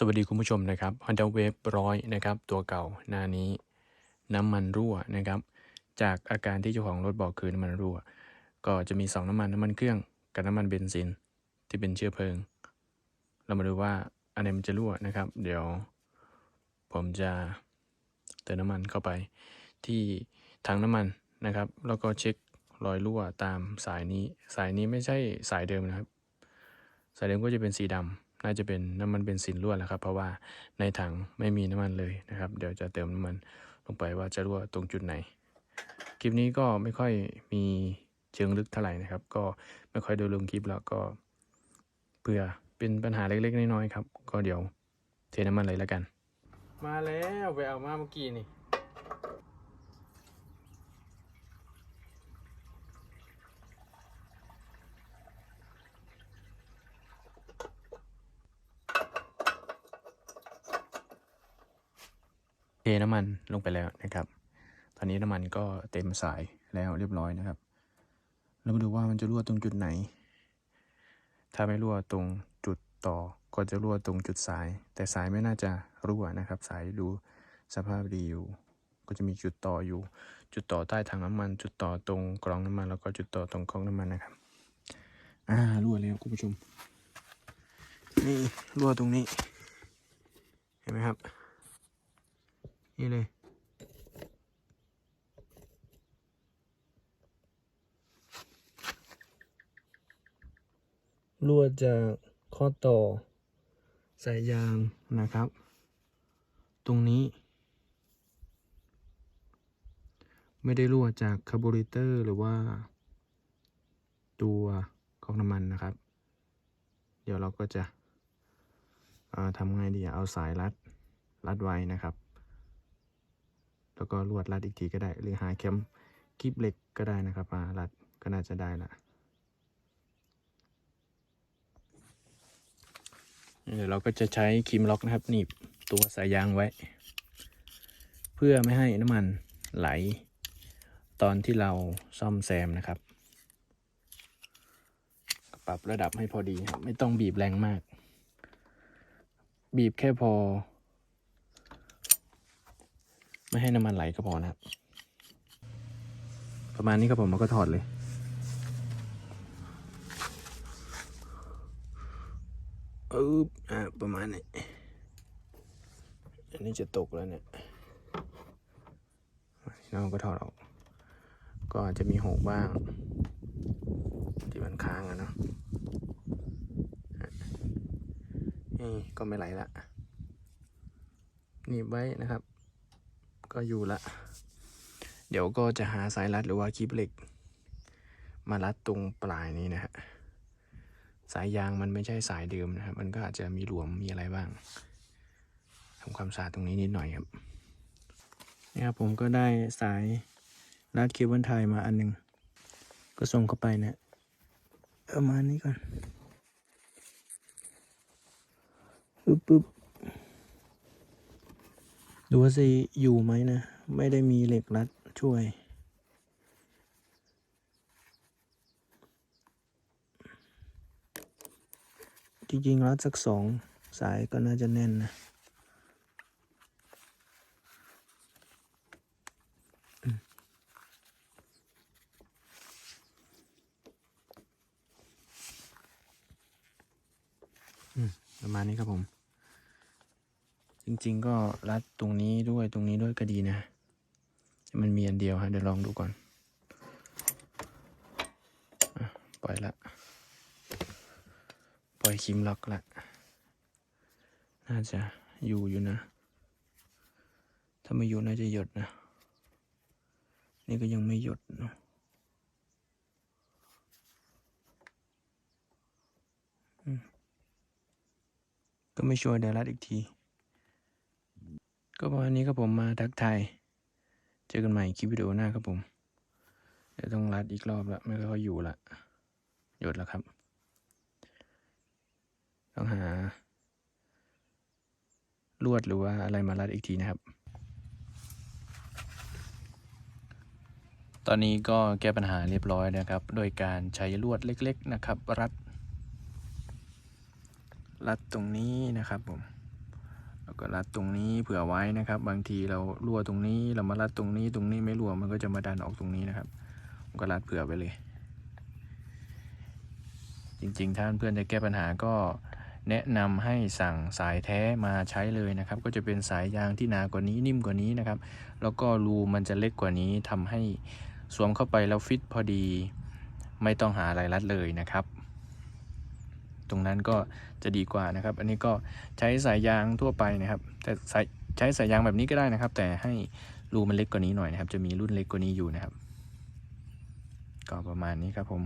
สวัสดีคุณผู้ชมนะครับ Honda Wave ร้อยนะครับ ตัวเก่าหน้านี้ น้ำมันรั่วนะครับ จากอาการที่เจ้าของรถบอกคือน้ำมันรั่ว ก็จะมี 2 น้ำมันน้ำมันเครื่องกับน้ำมันเบนซิน ที่เป็นเชื้อเพลิง เรามาดูว่าอันไหนมันจะรั่วนะครับ เดี๋ยว ผมจะเติมน้ำมันเข้าไป ที่ถังน้ำมันนะครับ แล้วก็เช็ครอยรั่วตามสายนี้ สายนี้ไม่ใช่สายเดิมนะครับ สายเดิมก็จะเป็นสีดำ น่าจะเป็นน้ำมันเบนซินรั่วแหละครับ เพราะว่าในถังไม่มีน้ำมันเลยนะครับ เดี๋ยวจะเติมน้ำมันลงไปว่าจะรั่วตรงจุดไหน คลิปนี้ก็ไม่ค่อยมีเชิงลึกเท่าไหร่นะครับ ก็ไม่ค่อยได้ลงคลิปแล้วก็เพื่อเป็นปัญหาเล็กๆน้อยๆครับ ก็เดี๋ยวเทน้ำมันเลยแล้วกัน มาแล้วไปเอามาเมื่อกี้นี่ น้ำมันลงไปแล้วนะครับ ตอนนี้น้ำมันก็เต็มสายแล้วเรียบร้อยนะครับแล้วมาดูว่ามันจะรั่วตรงจุดไหน ถ้าไม่รั่วตรงจุดต่อก็จะรั่วตรงจุดสาย แต่สายไม่น่าจะรั่วนะครับ สายดูสภาพดีอยู่ ก็จะมีจุดต่ออยู่ จุดต่อใต้ถังน้ำมัน จุดต่อตรงกรองน้ำมัน แล้วก็จุดต่อตรงกรองน้ำมันนะครับ อ่ารั่วแล้วคุณผู้ชมนี่รั่วตรงนี้ เห็นไหมครับ นี่เลยรั่วจากข้อต่อ สายยางนะครับ ตรงนี้ ไม่ได้รั่วจากคาร์บูเรเตอร์หรือว่า ตัวของน้ำมันนะครับ เดี๋ยวเราก็จะทำไงดีเอาสายรัด รัดไว้นะครับ แล้วก็ลวดรัดอีกทีก็ได้ หรือหาเข็มกีบเหล็กก็ได้นะครับมารัดก็น่าจะได้ละเดี๋ยวเราก็จะใช้ครีมล็อกนะครับหนีบตัวสายยางไว้ เพื่อไม่ให้น้ำมันไหล ตอนที่เราซ่อมแซมนะครับ ปรับระดับให้พอดีครับ ไม่ต้องบีบแรงมาก บีบแค่พอ ไม่ให้น้ำมันไหลก็พอนะครับ ประมาณนี้ครับผมมันก็ถอดเลยอึ๊บอ่าประมาณนี้ อันนี้จะตกแล้วเนี่ยแล้วมันก็ถอดออก ก็อาจจะมีหกบ้าง ที่มันค้างอะเนาะนี่ก็ไม่ไหลละหนีบไว้นะครับ ก็อยู่ละ เดี๋ยวก็จะหาสายรัดหรือว่าคลิปเหล็ก มารัดตรงปลายนี้นะฮะ สายยางมันไม่ใช่สายเดิมนะครับ มันก็อาจจะมีหลวมมีอะไรบ้างทำความสะอาดตรงนี้นิดหน่อยครับนี่ครับผมก็ได้สายรัดเคเบิลไทยมาอันหนึงก็ส่งเข้าไปนะเอามานี้ก่อนปึ๊บปึ๊บ ดูว่าสิอยู่ไหมนะ ไม่ได้มีเหล็กรัดช่วย จริงๆ รัดสักสองสายก็น่าจะแน่นนะประมาณนี้ครับผม จริงๆก็รัดตรงนี้ด้วยตรงนี้ด้วยก็ดีนะ มันมีอันเดียวฮะเดี๋ยวลองดูก่อนอปล่อยละ ปล่อยคิมล็อกละ น่าจะอยู่อยู่นะ ถ้าไม่อยู่น่าจะหยดนะ นี่ก็ยังไม่หยดนะก็ไม่ชัวร์เดี๋ยวรัดอีกที ก็ประมาณนี้ครับผมมาทักทายเจอกันใหม่คลิปวิดีโอหน้าครับผม เดี๋ยวต้องรัดอีกรอบละไม่ก็อยู่ละหยดแล้วครับ ต้องหา ลวดหรือว่าอะไรมารัดอีกทีนะครับ ตอนนี้ก็แก้ปัญหาเรียบร้อยนะครับ โดยการใช้ลวดเล็ก ๆ นะครับ รัด รัดตรงนี้นะครับผม แล้วก็รัดตรงนี้เผื่อไว้นะครับ บางทีเรารั่วตรงนี้เรามารัดตรงนี้ตรงนี้ไม่รั่วมันก็จะมาดันออกตรงนี้นะครับก็รัดเผื่อไปเลย จริงๆ ถ้าเพื่อนจะแก้ปัญหาก็แนะนำให้สั่งสายแท้มาใช้เลยนะครับ ก็จะเป็นสายยางที่หนากว่านี้นิ่มกว่านี้นะครับ แล้วก็รูมันจะเล็กกว่านี้ทำให้สวมเข้าไปแล้วฟิตพอดี ไม่ต้องหาอะไรรัดเลยนะครับ ตรงนั้นก็จะดีกว่านะครับ อันนี้ก็ใช้สายยางทั่วไปนะครับ แต่ใช้สายยางแบบนี้ก็ได้นะครับ แต่ให้รูมันเล็กกว่านี้หน่อยนะครับ จะมีรุ่นเล็กกว่านี้อยู่นะครับ ก็ประมาณนี้ครับผม